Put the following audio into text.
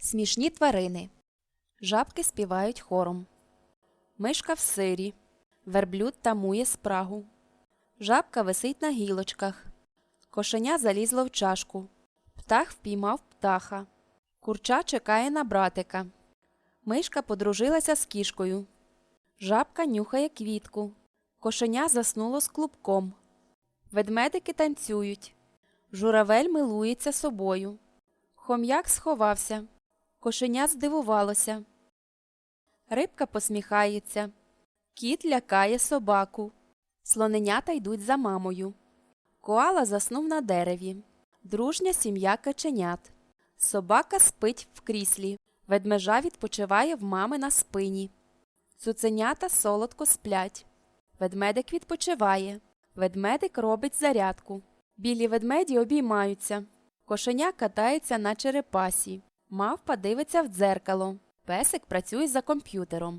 Смішні тварини. Жабки співають хором. Мишка в сирі. Верблюд тамує спрагу. Жабка висить на гілочках. Кошеня залізло в чашку. Птах впіймав птаха. Курча чекає на братика. Мишка подружилася з кішкою. Жабка нюхає квітку. Кошеня заснуло з клубком. Ведмедики танцюють. Журавель милується собою. Хом'як сховався. Кошеня здивувалося. Рибка посміхається. Кіт лякає собаку. Слоненята йдуть за мамою. Коала заснув на дереві. Дружня сім'я каченят. Собака спить в кріслі. Ведмежа відпочиває в мами на спині. Цуценята солодко сплять. Ведмедик відпочиває. Ведмедик робить зарядку. Білі ведмеді обіймаються. Кошеня катається на черепасі. Мавпа дивиться в дзеркало. Песик працює за комп'ютером.